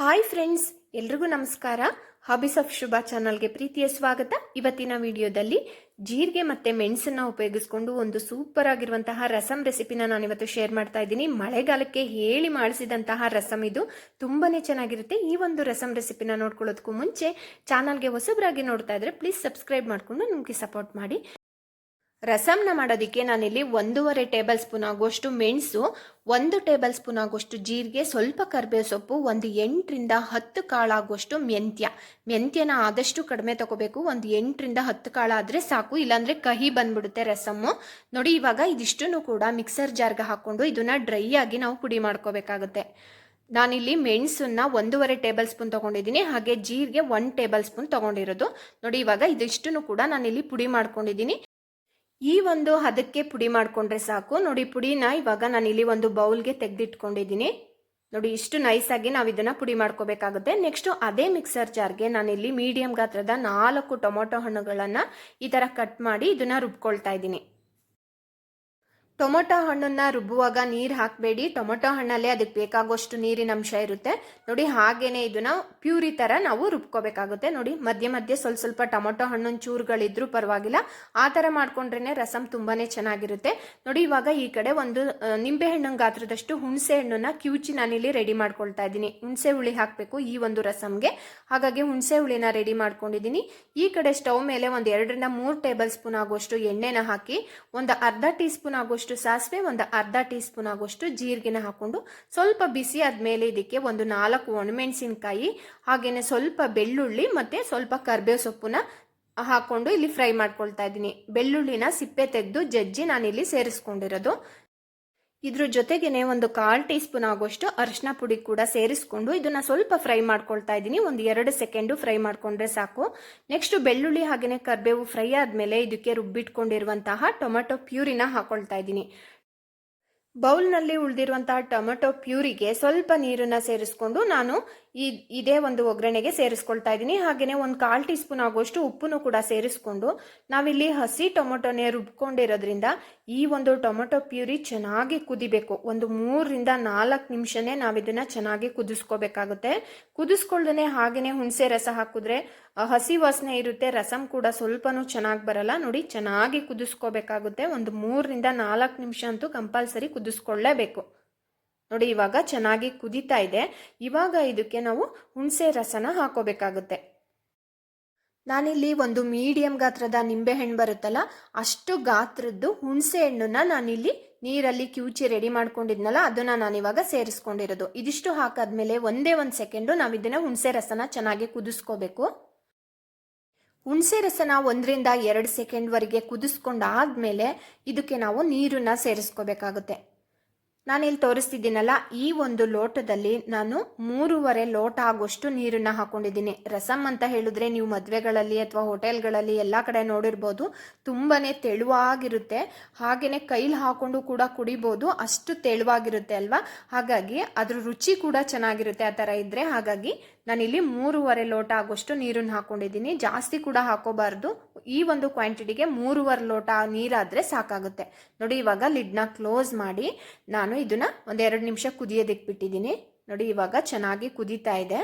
Hi friends, ಎಲ್ರಿಗೂ ನಮಸ್ಕಾರ. Hobbies of ಶುಭ ಚಾನಲ್ಗೆ ಪ್ರೀತಿಯ ಸ್ವಾಗತ. ಇವತ್ತಿನ ವಿಡಿಯೋದಲ್ಲಿ ಜೀರಿಗೆ ಮತ್ತೆ ಮೆಣಸನ್ನ ಉಪಯೋಗಿಸ್ಕೊಂಡು ಒಂದು ಸೂಪರ್ ಆಗಿರುವಂತಹ ರಸಂ ರೆಸಿಪಿನ ನಾನು ಇವತ್ತು ಶೇರ್ ಮಾಡ್ತಾ ಇದ್ದೀನಿ. ಮಳೆಗಾಲಕ್ಕೆ ಹೇಳಿ ಮಾಡಿಸಿದಂತಹ ರಸಂ ಇದು. ತುಂಬಾನೇ ಚೆನ್ನಾಗಿರುತ್ತೆ. ಈ ಒಂದು ರಸಂ ರೆಸಿಪಿನ ನೋಡ್ಕೊಳ್ಳೋದಕ್ಕೂ ಮುಂಚೆ ಚಾನಲ್ಗೆ ಹೊಸಬರಾಗಿ ನೋಡ್ತಾ ಇದ್ರೆ ಪ್ಲೀಸ್ ಸಬ್ಸ್ಕ್ರೈಬ್ ಮಾಡಿಕೊಂಡು ನಮಗೆ ಸಪೋರ್ಟ್ ಮಾಡಿ. ರಸಂನ ಮಾಡೋದಕ್ಕೆ ನಾನಿಲ್ಲಿ ಒಂದೂವರೆ ಟೇಬಲ್ ಸ್ಪೂನ್ ಆಗುವಷ್ಟು ಮೆಣಸು, ಒಂದು ಟೇಬಲ್ ಸ್ಪೂನ್ ಆಗುವಷ್ಟು ಜೀರಿಗೆ, ಸ್ವಲ್ಪ ಕರಿಬೇವು ಸೊಪ್ಪು ಒಂದು ಎಂಟರಿಂದ ಹತ್ತು ಕಾಳಾಗುವಷ್ಟು ಮೆಂತ್ಯ. ಮೆಂತ್ಯನ ಆದಷ್ಟು ಕಡಿಮೆ ತಗೋಬೇಕು. ಒಂದು ಎಂಟರಿಂದ ಹತ್ತು ಕಾಳಾದರೆ ಸಾಕು. ಇಲ್ಲಾಂದರೆ ಕಹಿ ಬಂದ್ಬಿಡುತ್ತೆ ರಸಮ್ಮು. ನೋಡಿ, ಇವಾಗ ಇದಿಷ್ಟು ಕೂಡ ಮಿಕ್ಸರ್ ಜಾರ್ಗೆ ಹಾಕ್ಕೊಂಡು ಇದನ್ನು ಡ್ರೈ ಆಗಿ ನಾವು ಪುಡಿ ಮಾಡ್ಕೋಬೇಕಾಗುತ್ತೆ. ನಾನಿಲ್ಲಿ ಮೆಣಸನ್ನ ಒಂದೂವರೆ ಟೇಬಲ್ ಸ್ಪೂನ್ ತೊಗೊಂಡಿದ್ದೀನಿ. ಹಾಗೆ ಜೀರಿಗೆ ಒನ್ ಟೇಬಲ್ ಸ್ಪೂನ್ ತೊಗೊಂಡಿರೋದು. ನೋಡಿ, ಇವಾಗ ಇದಿಷ್ಟನ್ನು ಕೂಡ ನಾನಿಲ್ಲಿ ಪುಡಿ ಮಾಡ್ಕೊಂಡಿದ್ದೀನಿ. ಈ ಒಂದು ಹದಕ್ಕೆ ಪುಡಿ ಮಾಡಿಕೊಂಡ್ರೆ ಸಾಕು. ನೋಡಿ, ಪುಡಿನ ಇವಾಗ ನಾನು ಇಲ್ಲಿ ಒಂದು ಬೌಲ್ಗೆ ತೆಗೆದಿಟ್ಕೊಂಡಿದ್ದೀನಿ. ನೋಡಿ, ಇಷ್ಟು ನೈಸಾಗಿ ನಾವು ಇದನ್ನ ಪುಡಿ ಮಾಡ್ಕೋಬೇಕಾಗುತ್ತೆ. ನೆಕ್ಸ್ಟ್ ಅದೇ ಮಿಕ್ಸರ್ ಜಾರ್ಗೆ ನಾನಿಲ್ಲಿ ಮೀಡಿಯಂ ಗಾತ್ರದ ನಾಲ್ಕು ಟೊಮೊಟೊ ಹಣ್ಣುಗಳನ್ನು ಈ ಥರ ಕಟ್ ಮಾಡಿ ಇದನ್ನ ರುಬ್ಕೊಳ್ತಾ ಇದ್ದೀನಿ. ಟೊಮೊಟೊ ಹಣ್ಣನ್ನ ರುಬ್ಬುವಾಗ ನೀರು ಹಾಕಬೇಡಿ. ಟೊಮೊಟೊ ಹಣ್ಣಲ್ಲೇ ಅದಕ್ಕೆ ಬೇಕಾಗುವಷ್ಟು ನೀರಿನ ಅಂಶ ಇರುತ್ತೆ. ನೋಡಿ ಹಾಗೇನೆ ಇದನ್ನ ಪ್ಯೂರಿ ತರ ನಾವು ರುಬ್ಕೋಬೇಕಾಗುತ್ತೆ. ನೋಡಿ ಮಧ್ಯೆ ಮಧ್ಯೆ ಸ್ವಲ್ಪ ಸ್ವಲ್ಪ ಟೊಮೊಟೊ ಹಣ್ಣಿನ ಚೂರುಗಳಿದ್ರೂ ಪರವಾಗಿಲ್ಲ. ಆ ಥರ ಮಾಡ್ಕೊಂಡ್ರೇನೆ ರಸಂ ತುಂಬಾನೇ ಚೆನ್ನಾಗಿರುತ್ತೆ. ನೋಡಿ ಇವಾಗ ಈ ಕಡೆ ಒಂದು ನಿಂಬೆ ಹಣ್ಣಿನ ಗಾತ್ರದಷ್ಟು ಹುಣಸೆ ಹಣ್ಣನ್ನ ಕ್ಯೂಚಿ ನಾನಿಲ್ಲಿ ರೆಡಿ ಮಾಡ್ಕೊಳ್ತಾ ಇದ್ದೀನಿ. ಹುಣಸೆ ಹುಳಿ ಹಾಕಬೇಕು ಈ ಒಂದು ರಸಂಗೆ. ಹಾಗಾಗಿ ಹುಣಸೆ ಹುಳಿನ ರೆಡಿ ಮಾಡ್ಕೊಂಡಿದ್ದೀನಿ. ಈ ಕಡೆ ಸ್ಟವ್ ಮೇಲೆ ಒಂದು ಎರಡರಿಂದ ಮೂರು ಟೇಬಲ್ ಸ್ಪೂನ್ ಆಗುವಷ್ಟು ಎಣ್ಣೆನ ಹಾಕಿ, ಒಂದು ಅರ್ಧ ಟೀ ಸ್ಪೂನ್ ಆಗುವಷ್ಟು ಸಾಸಿವೆ, ಒಂದು ಅರ್ಧ ಟೀ ಸ್ಪೂನ್ ಆಗುವಷ್ಟು ಜೀರಿಗೆನ ಹಾಕೊಂಡು ಸ್ವಲ್ಪ ಬಿಸಿ ಆದ್ಮೇಲೆ ಇದಕ್ಕೆ ಒಂದು ನಾಲ್ಕು ಒಣಮೆಣಸಿನಕಾಯಿ ಹಾಗೆಯೇ ಸ್ವಲ್ಪ ಬೆಳ್ಳುಳ್ಳಿ ಮತ್ತೆ ಸ್ವಲ್ಪ ಕರ್ಬೇವು ಸೊಪ್ಪನ್ನ ಹಾಕೊಂಡು ಇಲ್ಲಿ ಫ್ರೈ ಮಾಡ್ಕೊಳ್ತಾ ಇದ್ದೀನಿ. ಬೆಳ್ಳುಳ್ಳಿನ ಸಿಪ್ಪೆ ತೆಗೆದು ಜಜ್ಜಿ ನಾನಿಲ್ಲಿ ಸೇರಿಸ್ಕೊಂಡಿರೋದು. ಇದ್ರ ಜೊತೆಗೇನೆ ಒಂದು ಕಾಲ್ ಟೀ ಸ್ಪೂನ್ ಆಗುವಷ್ಟು ಅರಿಶಿನ ಪುಡಿ ಕೂಡ ಸೇರಿಸ್ಕೊಂಡು ಇದನ್ನ ಸ್ವಲ್ಪ ಫ್ರೈ ಮಾಡ್ಕೊಳ್ತಾ ಇದ್ದೀನಿ ಒಂದು ಎರಡು ಸೆಕೆಂಡು ಫ್ರೈ ಮಾಡ್ಕೊಂಡ್ರೆ ಸಾಕು. ನೆಕ್ಸ್ಟ್ ಬೆಳ್ಳುಳ್ಳಿ ಹಾಗೆಯೇ ಕರ್ಬೇವು ಫ್ರೈ ಆದಮೇಲೆ ಇದಕ್ಕೆ ರುಬ್ಬಿಟ್ಕೊಂಡಿರುವಂತಹ ಟೊಮೆಟೊ ಪ್ಯೂರಿನ ಹಾಕೊಳ್ತಾ ಇದ್ದೀನಿ ಬೌಲ್ನಲ್ಲಿ ಉಳಿದಿರುವಂತಹ ಟೊಮೆಟೊ ಪ್ಯೂರಿಗೆ ಸ್ವಲ್ಪ ನೀರನ್ನ ಸೇರಿಸ್ಕೊಂಡು ನಾನು ಈ, ಇದೇ ಒಂದು ಒಗ್ಗರಣೆಗೆ ಸೇರಿಸ್ಕೊಳ್ತಾ ಇದ್ದೀನಿ. ಹಾಗೆಯೇ ಒಂದು ಕಾಲು ಟೀ ಸ್ಪೂನ್ ಆಗುವಷ್ಟು ಉಪ್ಪನ್ನು ಕೂಡ ಸೇರಿಸ್ಕೊಂಡು ನಾವಿಲ್ಲಿ ಹಸಿ ಟೊಮೊಟೊನೇ ರುಬ್ಕೊಂಡಿರೋದ್ರಿಂದ ಈ ಒಂದು ಟೊಮೊಟೊ ಪ್ಯೂರಿ ಚೆನ್ನಾಗಿ ಕುದಿಬೇಕು. ಒಂದು ಮೂರರಿಂದ ನಾಲ್ಕು ನಿಮಿಷನೇ ನಾವಿದನ್ನು ಚೆನ್ನಾಗಿ ಕುದಿಸ್ಕೋಬೇಕಾಗುತ್ತೆ. ಕುದಿಸ್ಕೊಳ್ದೇ ಹಾಗೆಯೇ ಹುಣಸೆ ರಸ ಹಾಕಿದ್ರೆ ಹಸಿ ವಾಸನೆ ಇರುತ್ತೆ, ರಸಂ ಕೂಡ ಸ್ವಲ್ಪನೂ ಚೆನ್ನಾಗಿ ಬರಲ್ಲ. ನೋಡಿ, ಚೆನ್ನಾಗಿ ಕುದಿಸ್ಕೋಬೇಕಾಗುತ್ತೆ. ಒಂದು ಮೂರರಿಂದ ನಾಲ್ಕು ನಿಮಿಷ ಅಂತೂ ಕಂಪಲ್ಸರಿ ಕುದಿಸ್ಕೊಳ್ಳೇಬೇಕು ನೋಡಿ, ಇವಾಗ ಚೆನ್ನಾಗಿ ಕುದೀತಾ ಇದೆ. ಇವಾಗ ಇದಕ್ಕೆ ನಾವು ಹುಣಸೆ ರಸನ ಹಾಕೋಬೇಕಾಗುತ್ತೆ. ನಾನಿಲ್ಲಿ ಒಂದು ಮೀಡಿಯಂ ಗಾತ್ರದ ನಿಂಬೆ ಹಣ್ಣು ಬರುತ್ತಲ್ಲ, ಅಷ್ಟು ಗಾತ್ರದ್ದು ಹುಣಸೆ ಹಣ್ಣನ್ನ ನಾನಿಲ್ಲಿ ನೀರಲ್ಲಿ ಕ್ಯೂಚಿ ರೆಡಿ ಮಾಡ್ಕೊಂಡಿದ್ನಲ್ಲ, ಅದನ್ನ ನಾನಿವಾಗ ಸೇರಿಸ್ಕೊಂಡಿರೋದು. ಇದಿಷ್ಟು ಹಾಕಾದ್ಮೇಲೆ ಒಂದೇ ಒಂದು ಸೆಕೆಂಡು ನಾವು ಇದನ್ನ ಹುಣಸೆ ರಸನ ಚೆನ್ನಾಗಿ ಕುದಿಸ್ಕೋಬೇಕು. ಹುಣಸೆ ರಸನ ಒಂದರಿಂದ ಎರಡು ಸೆಕೆಂಡ್ವರೆಗೆ ಕುದಿಸ್ಕೊಂಡಾದ್ಮೇಲೆ ಇದಕ್ಕೆ ನಾವು ನೀರನ್ನ ಸೇರಿಸ್ಕೋಬೇಕಾಗುತ್ತೆ. ನಾನಿಲ್ಲಿ ತೋರಿಸ್ತಿದ್ದೀನಲ್ಲ, ಈ ಒಂದು ಲೋಟದಲ್ಲಿ ನಾನು ಮೂರುವರೆ ಲೋಟ ಆಗೋಷ್ಟು ನೀರನ್ನ ಹಾಕೊಂಡಿದ್ದೀನಿ. ರಸಮ್ ಅಂತ ಹೇಳಿದ್ರೆ ನೀವು ಮದುವೆಗಳಲ್ಲಿ ಅಥವಾ ಹೋಟೆಲ್ಗಳಲ್ಲಿ ಎಲ್ಲ ಕಡೆ ನೋಡಿರ್ಬೋದು, ತುಂಬಾನೇ ತೆಳುವಾಗಿರುತ್ತೆ. ಹಾಗೆಯೇ ಕೈಲಿ ಹಾಕೊಂಡು ಕೂಡ ಕುಡಿಬೋದು, ಅಷ್ಟು ತೆಳುವಾಗಿರುತ್ತೆ ಅಲ್ವಾ? ಹಾಗಾಗಿ ಅದ್ರ ರುಚಿ ಕೂಡ ಚೆನ್ನಾಗಿರುತ್ತೆ ಆ ಥರ ಇದ್ರೆ ಹಾಗಾಗಿ ನಾನಿಲ್ಲಿ ಮೂರುವರೆ ಲೋಟ ಆಗೋಷ್ಟು ನೀರನ್ನು ಹಾಕೊಂಡಿದ್ದೀನಿ. ಜಾಸ್ತಿ ಕೂಡ ಹಾಕೋಬಾರ್ದು. ಈ ಒಂದು ಕ್ವಾಂಟಿಟಿಗೆ ಮೂರುವರೆ ಲೋಟ ನೀರಾದರೆ ಸಾಕಾಗುತ್ತೆ. ನೋಡಿ, ಇವಾಗ ಲಿಡ್ನ ಕ್ಲೋಸ್ ಮಾಡಿ ನಾನು ಇದನ್ನ ಒಂದೆರಡು ನಿಮಿಷ ಕುದಿಯೋದಕ್ಕೆ ಬಿಟ್ಟಿದ್ದೀನಿ ನೋಡಿ, ಇವಾಗ ಚೆನ್ನಾಗಿ ಕುದೀತಾ ಇದೆ.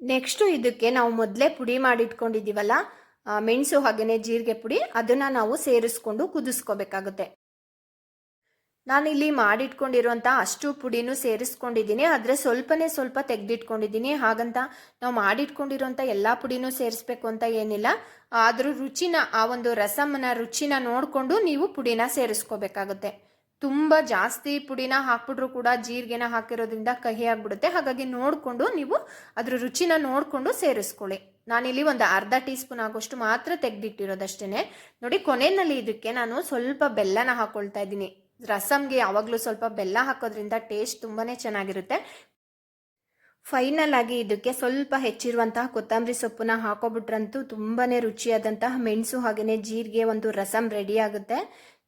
ನೆಕ್ಸ್ಟು ಇದಕ್ಕೆ ನಾವು ಮೊದಲೇ ಪುಡಿ ಮಾಡಿಟ್ಕೊಂಡಿದ್ದೀವಲ್ಲ ಮೆಣಸು ಹಾಗೆಯೇ ಜೀರಿಗೆ ಪುಡಿ, ಅದನ್ನು ನಾವು ಸೇರಿಸ್ಕೊಂಡು ಕುದಿಸ್ಕೋಬೇಕಾಗುತ್ತೆ. ನಾನಿಲ್ಲಿ ಮಾಡಿಟ್ಕೊಂಡಿರುವಂಥ ಅಷ್ಟು ಪುಡಿನೂ ಸೇರಿಸ್ಕೊಂಡಿದ್ದೀನಿ. ಆದರೆ ಸ್ವಲ್ಪನೇ ಸ್ವಲ್ಪ ತೆಗೆದಿಟ್ಕೊಂಡಿದ್ದೀನಿ. ಹಾಗಂತ ನಾವು ಮಾಡಿಟ್ಕೊಂಡಿರೋಂಥ ಎಲ್ಲ ಪುಡಿನೂ ಸೇರಿಸ್ಬೇಕು ಅಂತ ಏನಿಲ್ಲ. ಅದ್ರ ರುಚಿನ, ಆ ಒಂದು ರಸಮನ ರುಚಿನ ನೋಡಿಕೊಂಡು ನೀವು ಪುಡಿನ ಸೇರಿಸ್ಕೋಬೇಕಾಗುತ್ತೆ. ತುಂಬ ಜಾಸ್ತಿ ಪುಡಿನ ಹಾಕ್ಬಿಟ್ರು ಕೂಡ ಜೀರಿಗೆನ ಹಾಕಿರೋದ್ರಿಂದ ಕಹಿ ಆಗಿಬಿಡುತ್ತೆ. ಹಾಗಾಗಿ ನೋಡಿಕೊಂಡು ನೀವು ಅದ್ರ ರುಚಿನ ನೋಡಿಕೊಂಡು ಸೇರಿಸ್ಕೊಳ್ಳಿ. ನಾನಿಲ್ಲಿ ಒಂದು ಅರ್ಧ ಟೀ ಸ್ಪೂನ್ ಆಗೋಷ್ಟು ಮಾತ್ರ ತೆಗೆದಿಟ್ಟಿರೋದಷ್ಟೇ ನೋಡಿ, ಕೊನೆಯಲ್ಲಿ ಇದಕ್ಕೆ ನಾನು ಸ್ವಲ್ಪ ಬೆಲ್ಲನ ಹಾಕ್ಕೊಳ್ತಾ ಇದ್ದೀನಿ. ರಸಮ್ಗೆ ಯಾವಾಗಲೂ ಸ್ವಲ್ಪ ಬೆಲ್ಲ ಹಾಕೋದ್ರಿಂದ ಟೇಸ್ಟ್ ತುಂಬಾ ಚೆನ್ನಾಗಿರುತ್ತೆ. ಫೈನಲ್ ಆಗಿ ಇದಕ್ಕೆ ಸ್ವಲ್ಪ ಹೆಚ್ಚಿರುವಂತಹ ಕೊತ್ತಂಬರಿ ಸೊಪ್ಪನ್ನ ಹಾಕೋಬಿಟ್ರಂತೂ ತುಂಬಾ ರುಚಿಯಾದಂತಹ ಮೆಣಸು ಹಾಗೆಯೇ ಜೀರಿಗೆ ಒಂದು ರಸಮ್ ರೆಡಿ ಆಗುತ್ತೆ.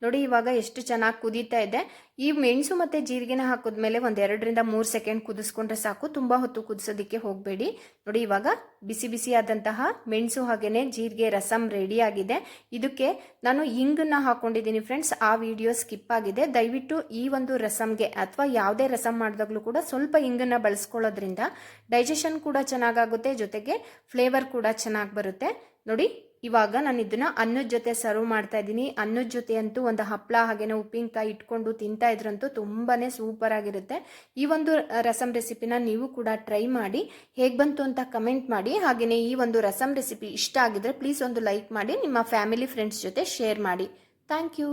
ನೋಡಿ, ಇವಾಗ ಎಷ್ಟು ಚೆನ್ನಾಗಿ ಕುದೀತಾ ಇದೆ. ಈ ಮೆಣಸು ಮತ್ತು ಜೀರಿಗೆನ ಹಾಕಿದ್ಮೇಲೆ ಒಂದು ಎರಡರಿಂದ ಮೂರು ಸೆಕೆಂಡ್ ಕುದಿಸ್ಕೊಂಡ್ರೆ ಸಾಕು. ತುಂಬ ಹೊತ್ತು ಕುದಿಸೋದಕ್ಕೆ ಹೋಗಬೇಡಿ. ನೋಡಿ, ಇವಾಗ ಬಿಸಿ ಬಿಸಿಯಾದಂತಹ ಮೆಣಸು ಹಾಗೆಯೇ ಜೀರಿಗೆ ರಸಮ್ ರೆಡಿ ಆಗಿದೆ. ಇದಕ್ಕೆ ನಾನು ಇಂಗನ್ನ ಹಾಕೊಂಡಿದ್ದೀನಿ ಫ್ರೆಂಡ್ಸ್ ಆ ವಿಡಿಯೋ ಸ್ಕಿಪ್ ಆಗಿದೆ. ದಯವಿಟ್ಟು ಈ ಒಂದು ರಸಮ್ಗೆ ಅಥವಾ ಯಾವುದೇ ರಸಮ್ ಮಾಡಿದಾಗಲೂ ಕೂಡ ಸ್ವಲ್ಪ ಇಂಗನ್ನ ಬಳಸ್ಕೊಳ್ಳೋದ್ರಿಂದ ಡೈಜೆಷನ್ ಕೂಡ ಚೆನ್ನಾಗಾಗುತ್ತೆ, ಜೊತೆಗೆ ಫ್ಲೇವರ್ ಕೂಡ ಚೆನ್ನಾಗಿ ಬರುತ್ತೆ. ನೋಡಿ ಇವಾಗ ನಾನು ಇದನ್ನ ಅನ್ನದ ಜೊತೆ ಸರ್ವ್ ಮಾಡ್ತಾ ಇದ್ದೀನಿ. ಅನ್ನದ ಜೊತೆ ಅಂತೂ ಒಂದು ಹಪ್ಪಳ ಹಾಗೇನೆ ಉಪ್ಪಿನಕಾಯಿ ಇಟ್ಕೊಂಡು ತಿಂತಾ ಇದ್ರಂತೂ ತುಂಬಾನೇ ಸೂಪರ್ ಆಗಿರುತ್ತೆ. ಈ ಒಂದು ರಸಂ ರೆಸಿಪಿನ ನೀವು ಕೂಡ ಟ್ರೈ ಮಾಡಿ, ಹೇಗೆ ಬಂತು ಅಂತ ಕಮೆಂಟ್ ಮಾಡಿ ಹಾಗೆಯೇ ಈ ಒಂದು ರಸಂ ರೆಸಿಪಿ ಇಷ್ಟ ಆಗಿದ್ರೆ ಪ್ಲೀಸ್ ಒಂದು ಲೈಕ್ ಮಾಡಿ, ನಿಮ್ಮ ಫ್ಯಾಮಿಲಿ ಫ್ರೆಂಡ್ಸ್ ಜೊತೆ ಶೇರ್ ಮಾಡಿ. Thank you